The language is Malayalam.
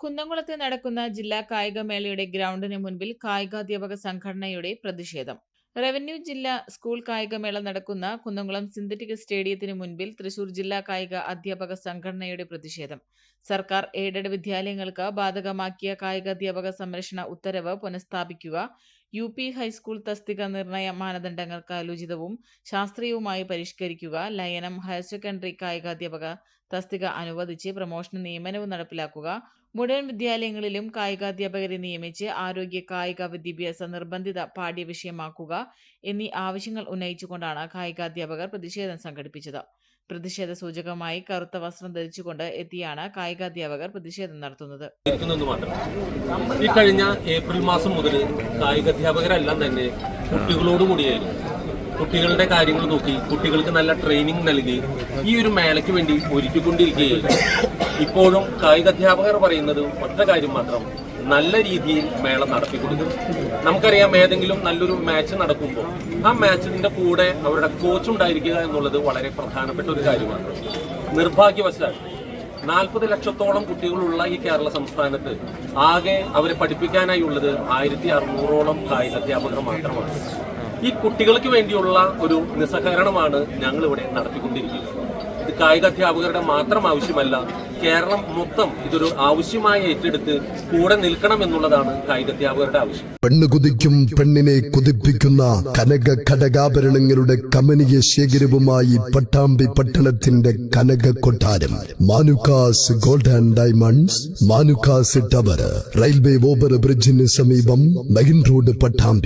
കുന്നംകുളത്ത് നടക്കുന്ന ജില്ലാ കായികമേളയുടെ ഗ്രൗണ്ടിന് മുൻപിൽ കായികാധ്യാപക സംഘടനയുടെ പ്രതിഷേധം. റവന്യൂ ജില്ലാ സ്കൂൾ കായികമേള നടക്കുന്ന കുന്നംകുളം സിന്തറ്റിക് സ്റ്റേഡിയത്തിന് മുൻപിൽ തൃശൂർ ജില്ലാ കായിക അധ്യാപക സംഘടനയുടെ പ്രതിഷേധം. സർക്കാർ എയ്ഡഡ് വിദ്യാലയങ്ങൾക്ക് ബാധകമാക്കിയ കായികാധ്യാപക സംരക്ഷണ ഉത്തരവ് പുനഃസ്ഥാപിക്കുക യു പി ഹൈസ്കൂൾ തസ്തിക നിർണയ മാനദണ്ഡങ്ങൾക്ക് അനുചിതവും ശാസ്ത്രീയവുമായി പരിഷ്കരിക്കുക ലയനം ഹയർ സെക്കൻഡറി കായികാധ്യാപക തസ്തിക അനുവദിച്ച് പ്രമോഷൻ നിയമനവും നടപ്പിലാക്കുക മുഴുവൻ വിദ്യാലയങ്ങളിലും കായികാധ്യാപകരെ നിയമിച്ച് ആരോഗ്യ കായിക വിദ്യാഭ്യാസ നിർബന്ധിത പാഠ്യവിഷയമാക്കുക എന്നീ ആവശ്യങ്ങൾ ഉന്നയിച്ചുകൊണ്ടാണ് കായികാധ്യാപകർ പ്രതിഷേധം സംഘടിപ്പിച്ചത്. പ്രതിഷേധ സൂചകമായി കറുത്ത വസ്ത്രം ധരിച്ചുകൊണ്ട് എത്തിയാണ് കായികാധ്യാപകർ പ്രതിഷേധം നടത്തുന്നത്. ഈ കഴിഞ്ഞ ഏപ്രിൽ മാസം മുതൽ കായികാധ്യാപകരെല്ലാം തന്നെ കുട്ടികളോടുകൂടിയായിരുന്നു കുട്ടികളുടെ കാര്യങ്ങൾ നോക്കി കുട്ടികൾക്ക് നല്ല ട്രെയിനിങ് നൽകി ഈ ഒരു മേളയ്ക്ക് വേണ്ടി ഒരുക്കിക്കൊണ്ടിരിക്കുകയായിരുന്നു. ഇപ്പോഴും കായികാധ്യാപകർ പറയുന്നത് ഒറ്റ കാര്യം മാത്രം. നല്ല രീതിയിൽ മേള നടത്തിക്കൊടുക്കും. നമുക്കറിയാം ഏതെങ്കിലും നല്ലൊരു മാച്ച് നടക്കുമ്പോൾ ആ മാച്ചിന്റെ കൂടെ അവരുടെ കോച്ച് ഉണ്ടായിരിക്കുക എന്നുള്ളത് വളരെ പ്രധാനപ്പെട്ട ഒരു കാര്യമാണ്. നിർഭാഗ്യവശാൽ നാൽപ്പത് ലക്ഷത്തോളം കുട്ടികളുള്ള ഈ കേരള സംസ്ഥാനത്ത് ആകെ അവരെ പഠിപ്പിക്കാനായി ഉള്ളത് ആയിരത്തി അറുന്നൂറോളം കായിക അധ്യാപകർ മാത്രമാണ്. ഈ കുട്ടികൾക്ക് വേണ്ടിയുള്ള ഒരു നിസ്സഹകരണമാണ് ഞങ്ങൾ ഇവിടെ നടത്തിക്കൊണ്ടിരിക്കുന്നത്. കായിക അധ്യാപകരുടെ മാത്രം ആവശ്യമല്ല കേരളം മൊത്തം ഇതൊരു ആവശ്യമായി ഏറ്റെടുത്ത് കൂടെ നിൽക്കണം എന്നുള്ളതാണ് കായിക അധ്യാപകരുടെ ആവശ്യം. പെണ്ണ് കുതിക്കും പെണ്ണിനെ കുതിപ്പിക്കുന്ന കനക ഘടകാഭരണങ്ങളുടെ കമനീയ ശേഖരവുമായി പട്ടാമ്പി പട്ടണത്തിന്റെ കനക കൊട്ടാരം. Manukkas gold and diamonds Manukkas tower railway over ബ്രിഡ്ജിന് സമീപം മെയിൻ റോഡ് പട്ടാമ്പി.